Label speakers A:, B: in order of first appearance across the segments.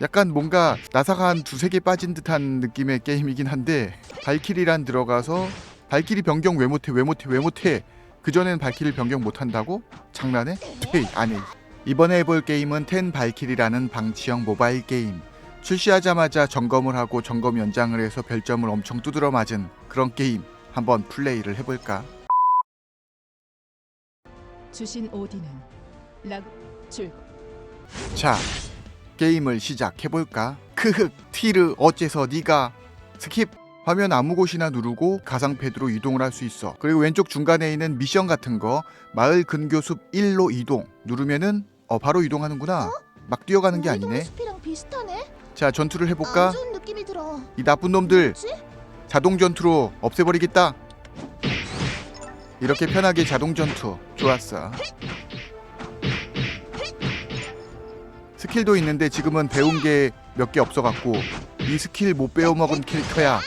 A: 약간 뭔가 나사가 한 두세 개 빠진 듯한 느낌의 게임이긴 한데 발키리란 들어가서 발키리 변경 왜 못해 왜 못해 왜 못해 그전엔 발키리 변경 못한다고? 장난해? 헤이 안해 이번에 해볼 게임은 텐 발키리라는 방치형 모바일 게임 출시하자마자 점검을 하고 점검 연장을 해서 별점을 엄청 두드러 맞은 그런 게임 한번 플레이를 해볼까?
B: 주신 오디는 락 줄.
A: 자 게임을 시작해볼까? 크흑 티르 어째서 네가? 스킵. 화면 아무 곳이나 누르고 가상 패드로 이동을 할 수 있어. 그리고 왼쪽 중간에 있는 미션 같은 거 마을 근교숲 1로 이동. 누르면은 어 바로 이동하는구나. 막 뛰어가는 게
C: 동네
A: 아니네.
C: 숲이랑 비슷하네.
A: 자 전투를 해볼까?
C: 안 좋은 느낌이 들어.
A: 이 나쁜 놈들.
C: 뭐지?
A: 자동 전투로 없애버리겠다. 이렇게 편하게 자동 전투. 좋았어 스킬도 있는데 지금은 배운 게 몇 개 없어갖고 이 스킬 못 배워먹은 캐릭터야.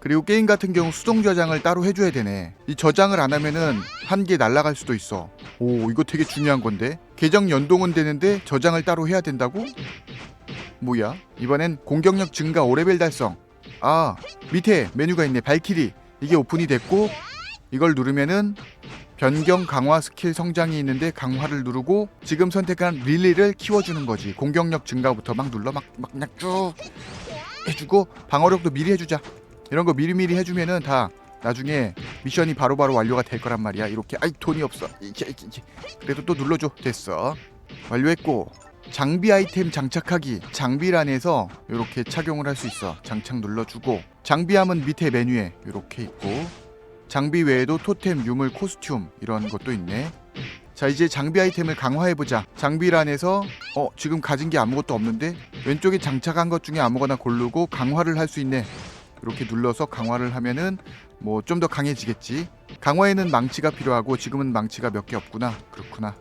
A: 그리고 게임 같은 경우 수동 저장을 따로 해줘야 되네. 이 저장을 안 하면은 한 개 날라갈 수도 있어. 오 이거 되게 중요한 건데. 계정 연동은 되는데 저장을 따로 해야 된다고? 뭐야? 이번엔 공격력 증가 5레벨 달성. 아 밑에 메뉴가 있네. 발키리. 이게 오픈이 됐고 이걸 누르면은 변경 강화 스킬 성장이 있는데 강화를 누르고 지금 선택한 릴리를 키워주는 거지. 공격력 증가부터 막 눌러 막 막 그냥 쭉 해주고 방어력도 미리 해주자. 이런 거 미리미리 해주면은 다 나중에 미션이 바로바로 완료가 될 거란 말이야. 이렇게. 아이 돈이 없어. 이게, 이게. 그래도 또 눌러줘. 됐어. 완료했고. 장비 아이템 장착하기. 장비란에서 이렇게 착용을 할 수 있어. 장착 눌러주고. 장비함은 밑에 메뉴에 이렇게 있고 장비 외에도 토템 유물 코스튬 이런 것도 있네. 자 이제 장비 아이템을 강화해보자. 장비란에서 어 지금 가진 게 아무것도 없는데 왼쪽에 장착한 것 중에 아무거나 고르고 강화를 할 수 있네. 이렇게 눌러서 강화를 하면은 뭐 좀 더 강해지겠지. 강화에는 망치가 필요하고 지금은 망치가 몇 개 없구나. 그렇구나.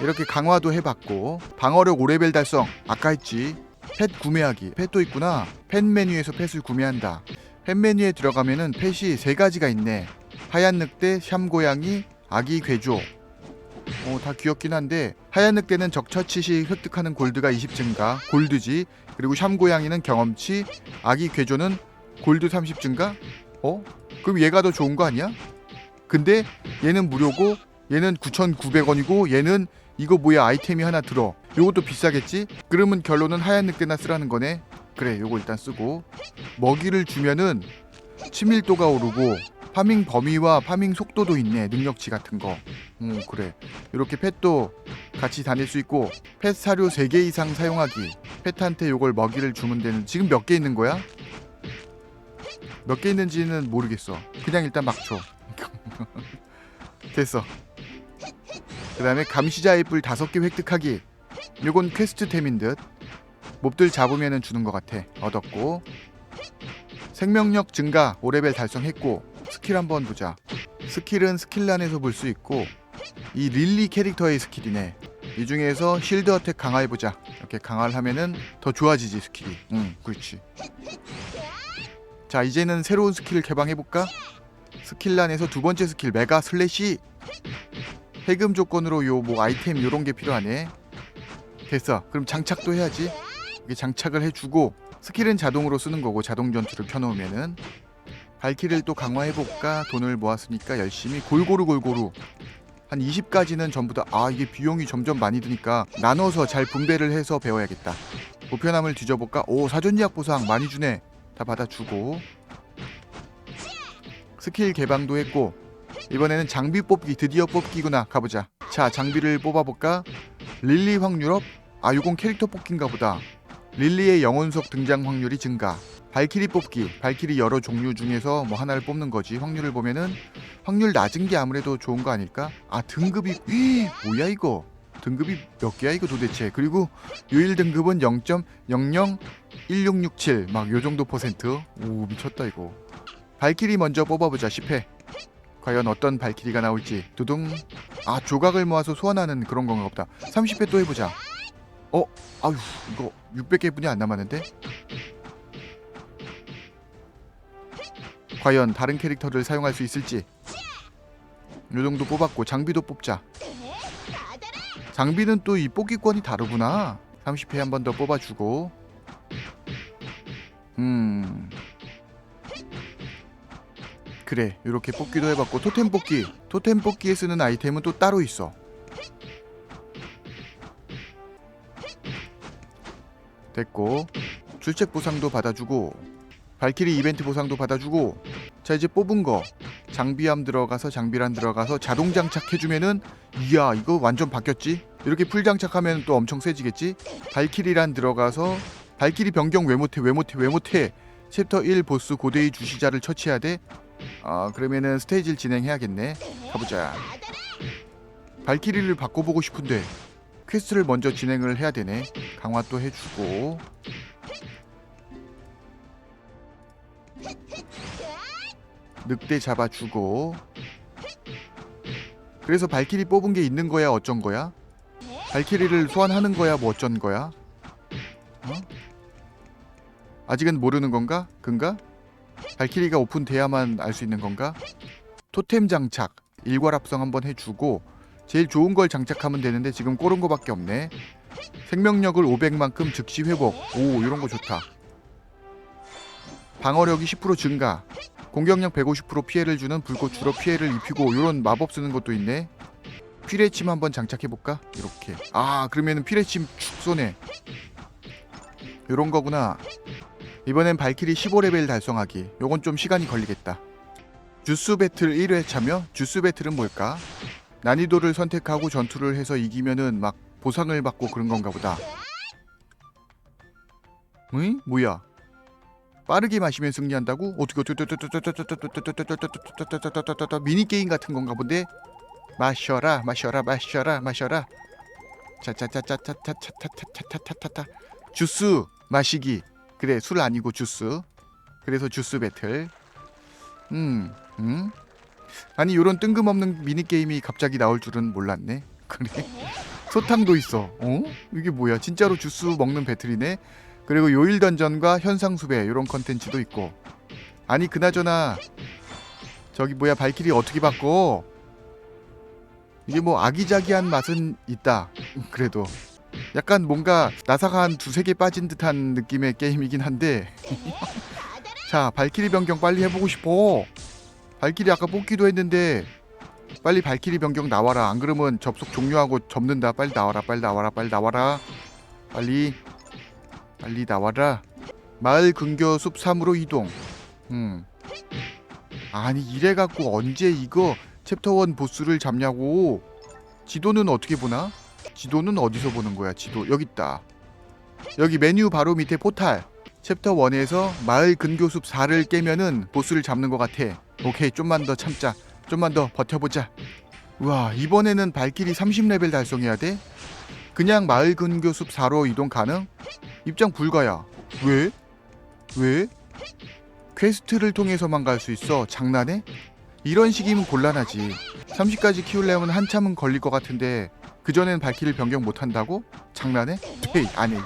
A: 이렇게 강화도 해봤고 방어력 5레벨 달성. 아까 했지. 펫 구매하기. 펫도 있구나. 펫 메뉴에서 펫을 구매한다 펫 메뉴에 들어가면은 펫이 세 가지가 있네 하얀 늑대 샴고양이 아기 괴조 어, 다 귀엽긴 한데 하얀 늑대는 적 처치 시 획득하는 골드가 20 증가 골드지 그리고 샴고양이는 경험치 아기 괴조는 골드 30 증가 어? 그럼 얘가 더 좋은 거 아니야? 근데 얘는 무료고 얘는 9,900원이고 얘는 이거 뭐야 아이템이 하나 들어 요것도 비싸겠지? 그러면 결론은 하얀 늑대나 쓰라는 거네 그래 요거 일단 쓰고. 먹이를 주면은 치밀도가 오르고 파밍 범위와 파밍 속도도 있네 능력치 같은 거. 음, 그래. 이렇게 펫도 같이 다닐 수 있고 펫 사료 3개 이상 사용하기. 펫한테 요걸 먹이를 주면 되는 지금 몇 개 있는 거야? 몇 개 있는지는 모르겠어. 그냥 일단 막줘. 됐어. 그 다음에 감시자의 뿔 다섯 개 획득하기. 요건 퀘스트템인 듯 몹들 잡으면 주는 것 같아. 얻었고. 생명력 증가 5레벨 달성했고. 스킬 한번 보자. 스킬은 스킬란에서 볼 수 있고. 이 릴리 캐릭터의 스킬이네. 이 중에서 실드 어택 강화해보자. 이렇게 강화를 하면은 더 좋아지지 스킬이. 응 그렇지. 자 이제는 새로운 스킬을 개방해볼까? 스킬란에서 두 번째 스킬 메가 슬래시. 해금 조건으로 요 뭐 아이템 요런 게 필요하네. 됐어. 그럼 장착도 해야지. 장착을 해주고 스킬은 자동으로 쓰는 거고 자동 전투를 켜놓으면은 발키를 또 강화해 볼까? 돈을 모았으니까 열심히 골고루 골고루 한 20까지는 전부 다 아 이게 비용이 점점 많이 드니까 나눠서 잘 분배를 해서 배워야겠다. 보편함을 뒤져볼까? 오 사전예약 보상 많이 주네. 다 받아주고 스킬 개방도 했고 이번에는 장비 뽑기 드디어 뽑기구나 가보자 자 장비를 뽑아볼까 릴리 확률업 아 요건 캐릭터 뽑기인가 보다 릴리의 영혼석 등장 확률이 증가. 발키리 뽑기 발키리 여러 종류 중에서 뭐 하나를 뽑는 거지. 확률을 보면은 확률 낮은 게 아무래도 좋은 거 아닐까? 아 등급이 휘, 뭐야 이거? 등급이 몇 개야 이거 도대체? 그리고 요일 등급은 0.001667 막 요 정도 퍼센트? 오 미쳤다 이거. 발키리 먼저 뽑아보자 10회. 과연 어떤 발키리가 나올지. 두둥. 아 조각을 모아서 소환하는 그런 건가 보다. 30회 또 해보자 어? 아유 이거 600개 분이 안 남았는데? 과연 다른 캐릭터를 사용할 수 있을지. 요 정도 뽑았고 장비도 뽑자. 장비는 또 이 뽑기권이 다르구나. 30회 한 번 더 뽑아주고. 음. 그래 이렇게 뽑기도 해봤고 토템 뽑기. 토템 뽑기에 쓰는 아이템은 또 따로 있어 됐고 출첵 보상도 받아주고 발키리 이벤트 보상도 받아주고 자 이제 뽑은 거. 장비함 들어가서 장비란 들어가서 자동 장착해주면은 이야 이거 완전 바뀌었지? 이렇게 풀 장착하면 또 엄청 세지겠지? 발키리란 들어가서 발키리 변경 왜 못해 왜 못해 왜 못해? 챕터 1 보스 고대의 주시자를 처치해야 돼? 아 그러면은 스테이지를 진행해야겠네. 가보자. 발키리를 바꿔보고 싶은데 퀘스트를 먼저 진행을 해야 되네 강화 또 해주고 늑대 잡아주고 그래서 발키리 뽑은 게 있는 거야 어쩐 거야? 발키리를 소환하는 거야 뭐 어쩐 거야? 어? 아직은 모르는 건가? 근가? 발키리가 오픈돼야만 알 수 있는 건가? 토템 장착 일괄 합성 한번 해주고 제일 좋은 걸 장착하면 되는데 지금 꼬른 거밖에 없네. 생명력을 500만큼 즉시 회복. 오 이런 거 좋다. 방어력이 10% 증가. 공격력 150% 피해를 주는 불꽃 주로 피해를 입히고 이런 마법 쓰는 것도 있네. 피레침 한번 장착해 볼까? 이렇게. 아 그러면은 피레침 축 쏘네. 이런 거구나. 이번엔 발키리 15레벨 달성하기. 요건 좀 시간이 걸리겠다. 주스 배틀 1회 참여 주스 배틀은 뭘까 난이도를 선택하고 전투를 해서 이기면은 막 보상을 받고 그런 건가 보다 응? 뭐야 빠르게 마시면 승리한다고? 어떻게 미니 게임 같은 건가 본데 마셔라 마셔라 마셔라 마셔라 자자자자자자자자자자자자 주스 마시기 그래 술 아니고 주스 그래서 주스 배틀 음 음? 아니 요런 뜬금없는 미니 게임이 갑자기 나올 줄은 몰랐네. 그래 소탕도 있어. 어? 이게 뭐야? 진짜로 주스 먹는 배틀이네? 그리고 요일 던전과 현상 수배 이런 컨텐츠도 있고. 아니 그나저나 저기 뭐야 발키리 어떻게 바꿔? 이게 뭐 아기자기한 맛은 있다 그래도. 약간 뭔가 나사가 한 두세 개 빠진 듯한 느낌의 게임이긴 한데. 자 발키리 변경 빨리 해보고 싶어 발키리 아까 뽑기도 했는데 빨리 발키리 변경 나와라 안 그러면 접속 종료하고 접는다 빨리 나와라 빨리 나와라 빨리 나와라 빨리 빨리 나와라. 마을 근교 숲 3으로 이동. 음. 아니 이래 갖고 언제 이거 챕터 1 보스를 잡냐고. 지도는 어떻게 보나? 지도는 어디서 보는 거야? 지도 여기 있다. 여기 메뉴 바로 밑에 포탈. 챕터 1에서 마을 근교 숲 4를 깨면은 보스를 잡는 것 같아. 오케이 좀만 더 참자. 좀만 더 버텨보자. 우와 이번에는 발길이 30레벨 달성해야 돼? 그냥 마을 근교 숲 4로 이동 가능? 입장 불가야. 왜? 왜? 퀘스트를 통해서만 갈 수 있어. 장난해? 이런 식이면 곤란하지. 30까지 키우려면 한참은 걸릴 것 같은데 그전엔 발키를 변경 못 한다고? 장난해? 돼, 안 해.